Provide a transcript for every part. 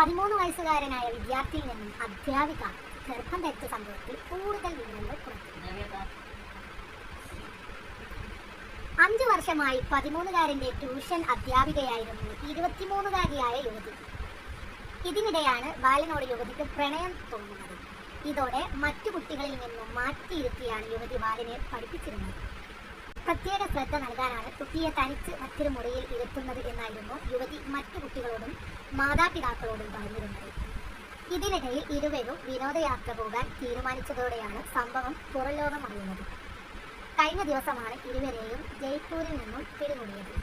പതിമൂന്ന് വയസ്സുകാരനായ വിദ്യാർത്ഥിയിൽ നിന്നും അധ്യാപിക ഗർഭം ധരിച്ച സംഭവത്തിൽ കൂടുതൽ വിവരങ്ങൾ അഞ്ചു വർഷമായി പതിമൂന്നുകാരന്റെ ട്യൂഷൻ അധ്യാപികയായിരുന്നു ഇരുപത്തിമൂന്നുകാരിയായ യുവതി. ഇതിനിടെയാണ് ബാലനോട് യുവതിക്ക് പ്രണയം തോന്നുന്നത്. ഇതോടെ മറ്റു കുട്ടികളിൽ നിന്നും മാറ്റിയിരുത്തിയാണ് യുവതി ബാലനെ പഠിപ്പിച്ചിരുന്നത്. പ്രത്യേക ശ്രദ്ധ നൽകാനാണ് കുട്ടിയെ തനിച്ച് മറ്റൊരു മുറിയിൽ ഇരുത്തുന്നത് എന്നായിരുന്നു യുവതി മറ്റു കുട്ടികളോടും മാതാപിതാക്കളോടും പറഞ്ഞിരുന്നത്. ഇതിനിടയിൽ ഇരുവരും വിനോദയാത്ര പോകാൻ തീരുമാനിച്ചതോടെയാണ് സംഭവം പുറലോകം അറിയുന്നത്. കഴിഞ്ഞ ദിവസമാണ് ഇരുവരെയും ജയ്പൂരിൽ നിന്നും പിടികൂടിയത്.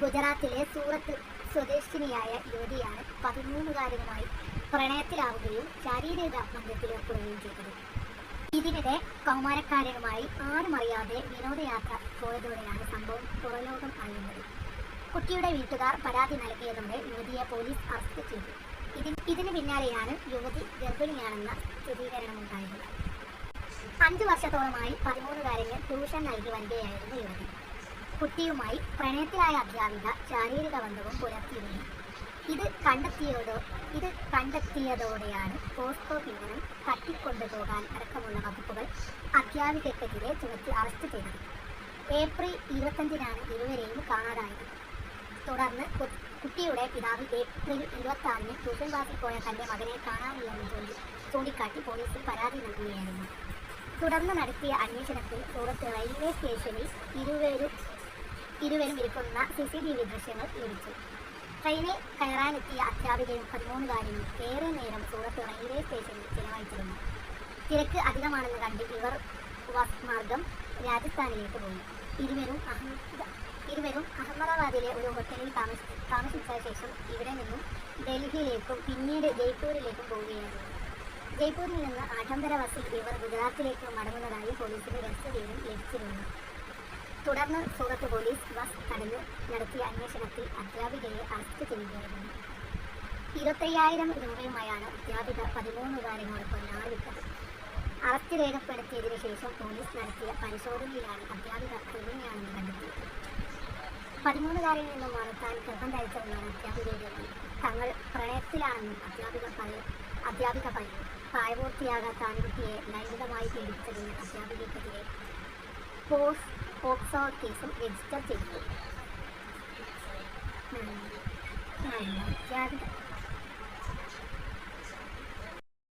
ഗുജറാത്തിലെ സൂറത്ത് സ്വദേശിനിയായ യുവതിയാണ് പതിമൂന്നുകാരനുമായി പ്രണയത്തിലാവുകയും ശാരീരിക ബന്ധത്തിലേർപ്പെടുകയും ചെയ്തത്. ഇതിനിടെ കൗമാരക്കാരനുമായി ആരുമറിയാതെ വിനോദയാത്ര പോയതോടെയാണ് സംഭവം പുറലോകം അറിയുന്നത്. കുട്ടിയുടെ വീട്ടുകാർ പരാതി നൽകിയതോടെ യുവതിയെ പോലീസ് അറസ്റ്റ് ചെയ്തു. ഇതിന് ഇതിന് പിന്നാലെയാണ് യുവതി ഗർഭിണിയാണെന്ന സ്ഥിരീകരണമുണ്ടായത്. അഞ്ചു വർഷത്തോളമായി പതിമൂന്നുകാരന് ട്യൂഷൻ നൽകി വരികയായിരുന്നു യുവതി. കുട്ടിയുമായി പ്രണയത്തിലായ അധ്യാപിക ശാരീരിക ബന്ധവും പുലർത്തിയിരുന്നു. ഇത് കണ്ടെത്തിയതോ ഇത് കണ്ടെത്തിയതോടെയാണ് പോസ്കോ പീഡനം തട്ടിക്കൊണ്ടുപോകാൻ അടക്കമുള്ള വകുപ്പുകൾ അധ്യാപികക്കെതിരെ ചുമത്തി അറസ്റ്റ് ചെയ്തത്. ഏപ്രിൽ ഇരുപത്തഞ്ചിനാണ് ഇരുവരെയും കാണാതായത്. തുടർന്ന് കുട്ടിയുടെ പിതാവ് ഏപ്രിൽ ഇരുപത്തി ആറിന് ട്യൂഷൻ ക്ലാസ്സിൽ പോയ തന്റെ മകനെ കാണാനില്ലെന്ന് ചൂണ്ടി ചൂണ്ടിക്കാട്ടി പോലീസിൽ പരാതി നൽകുകയായിരുന്നു. തുടർന്ന് നടത്തിയ അന്വേഷണത്തിൽ സൂറത്ത് റെയിൽവേ സ്റ്റേഷനിൽ ഇരുവരും ഇരുവരും ഇരിക്കുന്ന സി സി ടി വി ദൃശ്യങ്ങൾ ലഭിച്ചു. ട്രെയിനിൽ കയറാനെത്തിയ അധ്യാപികയും പതിമൂന്നുകാരിയും ഏറെ നേരം സൂറത്ത് റെയിൽവേ സ്റ്റേഷനിൽ ചിലവഴിച്ചിരുന്നു. തിരക്ക് അധികമാണെന്ന് കണ്ട് ഇവർ മാർഗം രാജസ്ഥാനിലേക്ക് പോയി. ഇരുവരും അഹമ്മദ ഇരുവരും അഹമ്മദാബാദിലെ ഒരു ഹോട്ടലിൽ താമസി താമസിച്ച ശേഷം ഇവിടെ നിന്നും ഡൽഹിയിലേക്കും പിന്നീട് ജയ്പൂരിലേക്കും പോവുകയായിരുന്നു. ജയ്പൂരിൽ നിന്ന് ആഡംബര ബസ്സിൽ ഇവർ ഗുജറാത്തിലേക്ക് മടങ്ങുന്നതായി പോലീസിന് രഹസ്യവിവരം ലഭിച്ചിരുന്നു. തുടർന്ന് സൂറത്ത് പോലീസ് ബസ് തടഞ്ഞ് നടത്തിയ അന്വേഷണത്തിൽ അധ്യാപികയെ അറസ്റ്റ് ചെയ്യുകയായിരുന്നു. ഇരുപത്തയ്യായിരം രൂപയുമായാണ് അധ്യാപിക പതിമൂന്നുകാരനോടൊപ്പം നാടുവിട്ടത് അറസ്റ്റ് രേഖപ്പെടുത്തിയതിന് ശേഷം പോലീസ് നടത്തിയ പരിശോധനയിലാണ് അധ്യാപിക ഗർഭിണിയാണെന്ന് കണ്ടെത്തിയത്. പതിമൂന്നുകാരിൽ നിന്നുമാണ് താൻ ഗർഭം ധരിച്ചതെന്നാണ് അധ്യാപികയുടെ. തങ്ങൾ പ്രണയത്തിലാണെന്നും അധ്യാപിക പറയും അധ്യാപിക പറയും പ്രായപൂർത്തിയാകാത്ത ആൺകുട്ടിയെ ലൈംഗികമായി പീഡിപ്പിച്ചതിന് അധ്യാപികയ്ക്കെതിരെ പോസ് പോക്സോ കേസും രജിസ്റ്റർ ചെയ്തു. ഉം. അധ്യാപിക